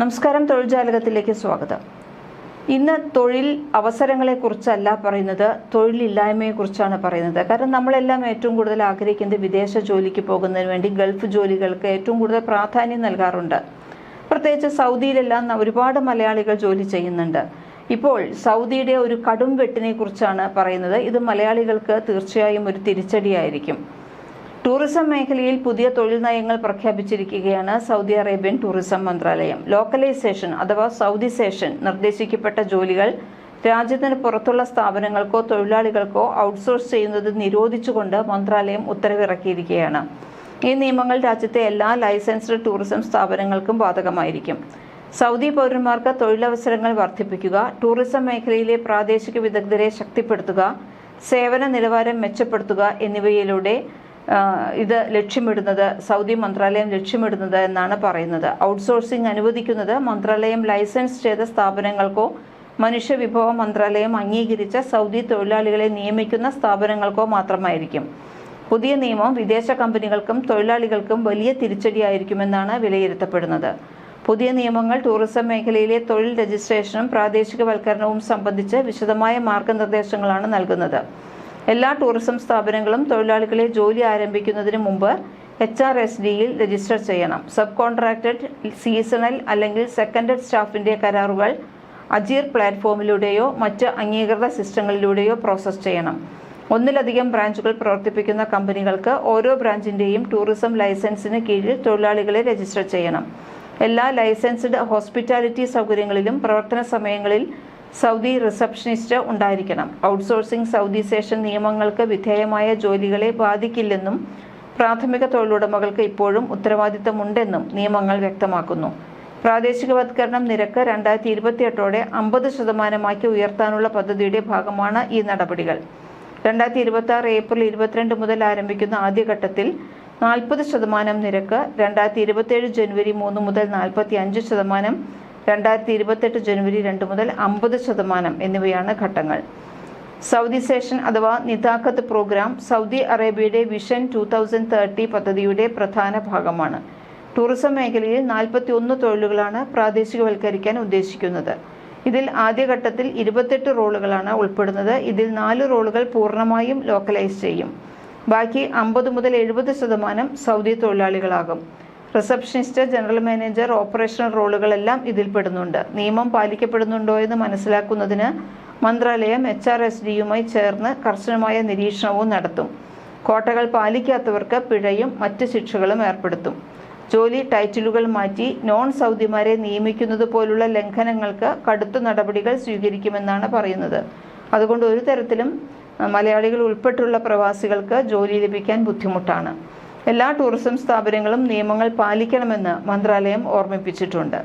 നമസ്കാരം തൊഴിൽ ജാലകത്തിലേക്ക് സ്വാഗതം. ഇന്ന് തൊഴിൽ അവസരങ്ങളെ കുറിച്ചല്ല പറയുന്നത് തൊഴിലില്ലായ്മയെക്കുറിച്ചാണ് പറയുന്നത്. കാരണം നമ്മളെല്ലാം ഏറ്റവും കൂടുതൽ ആഗ്രഹിക്കുന്നത് വിദേശ ജോലിക്ക് പോകുന്നതിന് വേണ്ടി ഗൾഫ് ജോലികൾക്ക് ഏറ്റവും കൂടുതൽ പ്രാധാന്യം നൽകാറുണ്ട്. പ്രത്യേകിച്ച് സൗദിയിലെല്ലാം ഒരുപാട് മലയാളികൾ ജോലി ചെയ്യുന്നുണ്ട്. ഇപ്പോൾ സൗദിയുടെ ഒരു കടും വെട്ടിനെ കുറിച്ചാണ് പറയുന്നത്. ഇത് മലയാളികൾക്ക് തീർച്ചയായും ഒരു തിരിച്ചടിയായിരിക്കും. ടൂറിസം മേഖലയിൽ പുതിയ തൊഴിൽ നയങ്ങൾ പ്രഖ്യാപിച്ചിരിക്കുകയാണ് സൗദി അറേബ്യൻ ടൂറിസം മന്ത്രാലയം. ലോക്കലൈസേഷൻ അഥവാ സൗദിസേഷൻ നിർദ്ദേശിക്കപ്പെട്ട ജോലികൾ രാജ്യത്തിന് പുറത്തുള്ള സ്ഥാപനങ്ങൾക്കോ തൊഴിലാളികൾക്കോ ഔട്ട്സോഴ്സ് ചെയ്യുന്നത് നിരോധിച്ചുകൊണ്ട് മന്ത്രാലയം ഉത്തരവിറക്കിയിരിക്കുകയാണ്. ഈ നിയമങ്ങൾ രാജ്യത്തെ എല്ലാ ലൈസൻസ്ഡ് ടൂറിസം സ്ഥാപനങ്ങൾക്കും ബാധകമായിരിക്കും. സൗദി പൗരന്മാർക്ക് തൊഴിലവസരങ്ങൾ വർദ്ധിപ്പിക്കുക ടൂറിസം മേഖലയിലെ പ്രാദേശിക വിദഗ്ധരെ ശക്തിപ്പെടുത്തുക സേവന നിലവാരം മെച്ചപ്പെടുത്തുക എന്നിവയിലൂടെ ഇത് ലക്ഷ്യമിടുന്നത് സൗദി മന്ത്രാലയം ലക്ഷ്യമിടുന്നത് എന്നാണ് പറയുന്നത്. ഔട്ട്സോഴ്സിംഗ് അനുവദിക്കുന്നത് മന്ത്രാലയം ലൈസൻസ് ചെയ്ത സ്ഥാപനങ്ങൾക്കോ മനുഷ്യവിഭവ മന്ത്രാലയം അംഗീകരിച്ച സൗദി തൊഴിലാളികളെ നിയമിക്കുന്ന സ്ഥാപനങ്ങൾക്കോ മാത്രമായിരിക്കും. പുതിയ നിയമം വിദേശ കമ്പനികൾക്കും തൊഴിലാളികൾക്കും വലിയ തിരിച്ചടിയായിരിക്കുമെന്നാണ് വിലയിരുത്തപ്പെടുന്നത്. പുതിയ നിയമങ്ങൾ ടൂറിസം മേഖലയിലെ തൊഴിൽ രജിസ്ട്രേഷനും പ്രാദേശികവൽക്കരണവും സംബന്ധിച്ച് വിശദമായ മാർഗനിർദ്ദേശങ്ങളാണ് നൽകുന്നത്. എല്ലാ ടൂറിസം സ്ഥാപനങ്ങളും തൊഴിലാളികളെ ജോലി ആരംഭിക്കുന്നതിന് മുമ്പ് എച്ച് ആർ എസ് ഡിയിൽ രജിസ്റ്റർ ചെയ്യണം. സബ് കോൺട്രാക്റ്റഡ് സീസണൽ അല്ലെങ്കിൽ സെക്കൻഡഡ് സ്റ്റാഫിന്റെ കരാറുകൾ അജീർ പ്ലാറ്റ്ഫോമിലൂടെയോ മറ്റ് അംഗീകൃത സിസ്റ്റങ്ങളിലൂടെയോ പ്രോസസ്സ് ചെയ്യണം. ഒന്നിലധികം ബ്രാഞ്ചുകൾ പ്രവർത്തിപ്പിക്കുന്ന കമ്പനികൾക്ക് ഓരോ ബ്രാഞ്ചിന്റെയും ടൂറിസം ലൈസൻസിന് കീഴിൽ തൊഴിലാളികളെ രജിസ്റ്റർ ചെയ്യണം. എല്ലാ ലൈസൻസ്ഡ് ഹോസ്പിറ്റാലിറ്റി സൗകര്യങ്ങളിലും പ്രവർത്തന സമയങ്ങളിൽ സൗദി റിസപ്ഷനിസ്റ്റ് ഉണ്ടായിരിക്കണം. ഔട്ട്സോഴ്സിംഗ് സൗദി സേഷൻ നിയമങ്ങൾക്ക് വിധേയമായ ജോലികളെ ബാധിക്കില്ലെന്നും പ്രാഥമിക തൊഴിലുടമകൾക്ക് ഇപ്പോഴും ഉത്തരവാദിത്തമുണ്ടെന്നും നിയമങ്ങൾ വ്യക്തമാക്കുന്നു. പ്രാദേശികവത്കരണം നിരക്ക് രണ്ടായിരത്തി ഇരുപത്തിയെട്ടോടെ അമ്പത് ശതമാനമാക്കി ഉയർത്താനുള്ള പദ്ധതിയുടെ ഭാഗമാണ് ഈ നടപടികൾ. രണ്ടായിരത്തി ഇരുപത്തി ആറ് ഏപ്രിൽ ഇരുപത്തിരണ്ട് മുതൽ ആരംഭിക്കുന്ന ആദ്യഘട്ടത്തിൽ നാൽപ്പത് ശതമാനം നിരക്ക് രണ്ടായിരത്തി ഇരുപത്തിയേഴ് ജനുവരി മൂന്ന് മുതൽ നാൽപ്പത്തി അഞ്ച് ശതമാനം രണ്ടായിരത്തി ഇരുപത്തെട്ട് ജനുവരി രണ്ട് മുതൽ അമ്പത് ശതമാനം എന്നിവയാണ് ഘട്ടങ്ങൾ. സൗദി സേഷൻ അഥവാ നിതാഖത്ത് പ്രോഗ്രാം സൗദി അറേബ്യയുടെ വിഷൻ ടു തൗസൻഡ് തേർട്ടി പദ്ധതിയുടെ പ്രധാന ഭാഗമാണ്. ടൂറിസം മേഖലയിൽ നാൽപ്പത്തി ഒന്ന് തൊഴിലുകളാണ് പ്രാദേശികവൽക്കരിക്കാൻ ഉദ്ദേശിക്കുന്നത്. ഇതിൽ ആദ്യഘട്ടത്തിൽ ഇരുപത്തെട്ട് റോളുകളാണ് ഉൾപ്പെടുന്നത്. ഇതിൽ നാല് റോളുകൾ പൂർണമായും ലോക്കലൈസ് ചെയ്യും. ബാക്കി അമ്പത് മുതൽ എഴുപത് ശതമാനം സൗദി തൊഴിലാളികളാകും. റിസപ്ഷനിസ്റ്റ് ജനറൽ മാനേജർ ഓപ്പറേഷണൽ റോളുകളെല്ലാം ഇതിൽ പെടുന്നുണ്ട്. നിയമം പാലിക്കപ്പെടുന്നുണ്ടോ എന്ന് മനസ്സിലാക്കുന്നതിന് മന്ത്രാലയം എച്ച് ആർ എസ് ഡിയുമായി ചേർന്ന് കർശനമായ നിരീക്ഷണവും നടത്തും. കോട്ടകൾ പാലിക്കാത്തവർക്ക് പിഴയും മറ്റ് ശിക്ഷകളും ഏർപ്പെടുത്തും. ജോലി ടൈറ്റിലുകൾ മാറ്റി നോൺ സൗദിമാരെ നിയമിക്കുന്നത് പോലുള്ള ലംഘനങ്ങൾക്ക് കടുത്ത നടപടികൾ സ്വീകരിക്കുമെന്നാണ് പറയുന്നത്. അതുകൊണ്ട് ഒരു തരത്തിലും മലയാളികൾ ഉൾപ്പെട്ടുള്ള പ്രവാസികൾക്ക് ജോലി ലഭിക്കാൻ ബുദ്ധിമുട്ടാണ്. എല്ലാ ടൂറിസം സ്ഥാപനങ്ങളും നിയമങ്ങൾ പാലിക്കണമെന്ന് മന്ത്രാലയം ഓർമ്മിപ്പിച്ചിട്ടുണ്ട്.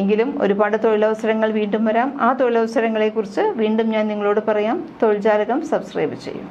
എങ്കിലും ഒരുപാട് തൊഴിലവസരങ്ങൾ വീണ്ടും വരാം. ആ തൊഴിലവസരങ്ങളെക്കുറിച്ച് വീണ്ടും ഞാൻ നിങ്ങളോട് പറയാം. തൊഴിൽ ജാലകം സബ്സ്ക്രൈബ് ചെയ്യും.